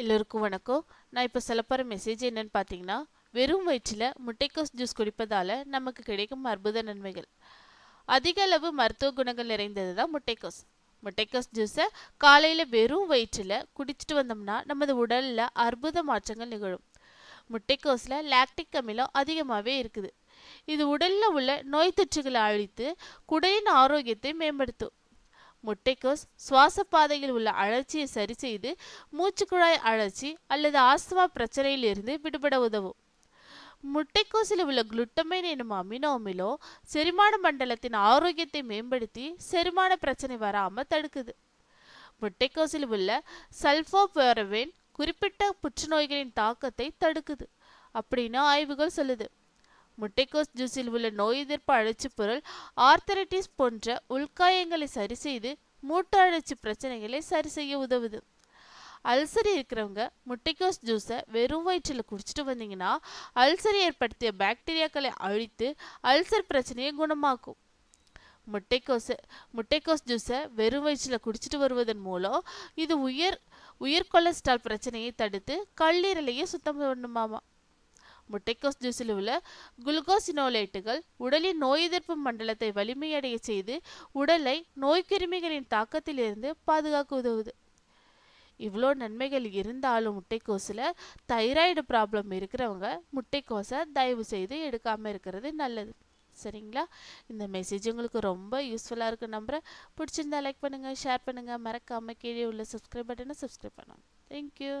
எல்லோருக்கும் வணக்கம். நான் இப்போ சொல்ல போகிற மெசேஜ் என்னன்னு பார்த்தீங்கன்னா வெறும் வயிற்றில் முட்டைக்கோஸ் ஜூஸ் குடிப்பதால் நமக்கு கிடைக்கும் அற்புத நன்மைகள். அதிக அளவு மருத்துவ குணங்கள் நிறைந்தது தான் முட்டைக்கோஸ். முட்டைக்கோஸ் ஜூஸை காலையில் வெறும் வயிற்றில் குடிச்சிட்டு வந்தோம்னா நமது உடலில் அற்புத மாற்றங்கள் நிகழும். முட்டைக்கோஸில் லாக்டிக் அமிலம் அதிகமாகவே இருக்குது. இது உடலில் உள்ள நோய் தொற்றுகளை அழித்து குடலின் ஆரோக்கியத்தை மேம்படுத்தும். முட்டைக்கோஸ் சுவாச பாதையில் உள்ள அழற்சியை சரி செய்து மூச்சுக்குழாய் அழற்சி அல்லது ஆஸ்துமா பிரச்சனையிலிருந்து விடுபட உதவும். முட்டைக்கோஸில் உள்ள குளுட்டமைன் எனும் அமினோ அமிலோ செரிமான மண்டலத்தின் ஆரோக்கியத்தை மேம்படுத்தி செரிமான பிரச்சனை வராமல் தடுக்குது. முட்டைக்கோசில் உள்ள சல்ஃபோபெரவேன் குறிப்பிட்ட புற்றுநோய்களின் தாக்கத்தை தடுக்குது. அப்படின்னு ஆய்வுகள் சொல்லுது. முட்டைக்கோஸ் ஜூஸில் உள்ள நோய் எதிர்ப்பு அழைச்சி பொருள் ஆர்த்தரைட்டிஸ் போன்ற உள்காயங்களை சரி செய்து மூட்டு அழைச்சி பிரச்சனைகளை சரி செய்ய உதவுது. அல்சர் இருக்கிறவங்க முட்டைக்கோஸ் ஜூஸை வெறும் வயிற்றில் குடிச்சிட்டு வந்தீங்கன்னா அல்சர் ஏற்படுத்திய பாக்டீரியாக்களை அழித்து அல்சர் பிரச்சனையை குணமாக்கும். முட்டைக்கோஸை முட்டைக்கோஸ் ஜூஸை வெறும் வயிற்றில் குடிச்சிட்டு வருவதன் மூலம் இது உயர் உயர் கொலஸ்ட்ரால் பிரச்சனையை தடுத்து கல்லீரலையே சுத்தம் பண்ணுமாமா. முட்டைக்கோஸ் ஜூஸில் உள்ள குளுக்கோசினோலேட்டுகள் உடலின் நோய் எதிர்ப்பு மண்டலத்தை வலிமையடைய செய்து உடலை நோய்க்கிருமிகளின் தாக்கத்திலிருந்து பாதுகாக்க உதவுது. இவ்வளோ நன்மைகள் இருந்தாலும் முட்டைக்கோஸில் தைராய்டு ப்ராப்ளம் இருக்கிறவங்க முட்டைக்கோஸை தயவு செய்து எடுக்காமல் இருக்கிறது நல்லது. சரிங்களா? இந்த மெசேஜ் உங்களுக்கு ரொம்ப யூஸ்ஃபுல்லாக இருக்கு நம்புகிறேன் பிடிச்சிருந்தா லைக் பண்ணுங்கள் ஷேர் பண்ணுங்கள் மறக்காமல் கீழே உள்ள சப்ஸ்கிரைப் பட்டனை சப்ஸ்கிரைப் பண்ணுங்கள் தேங்க்யூ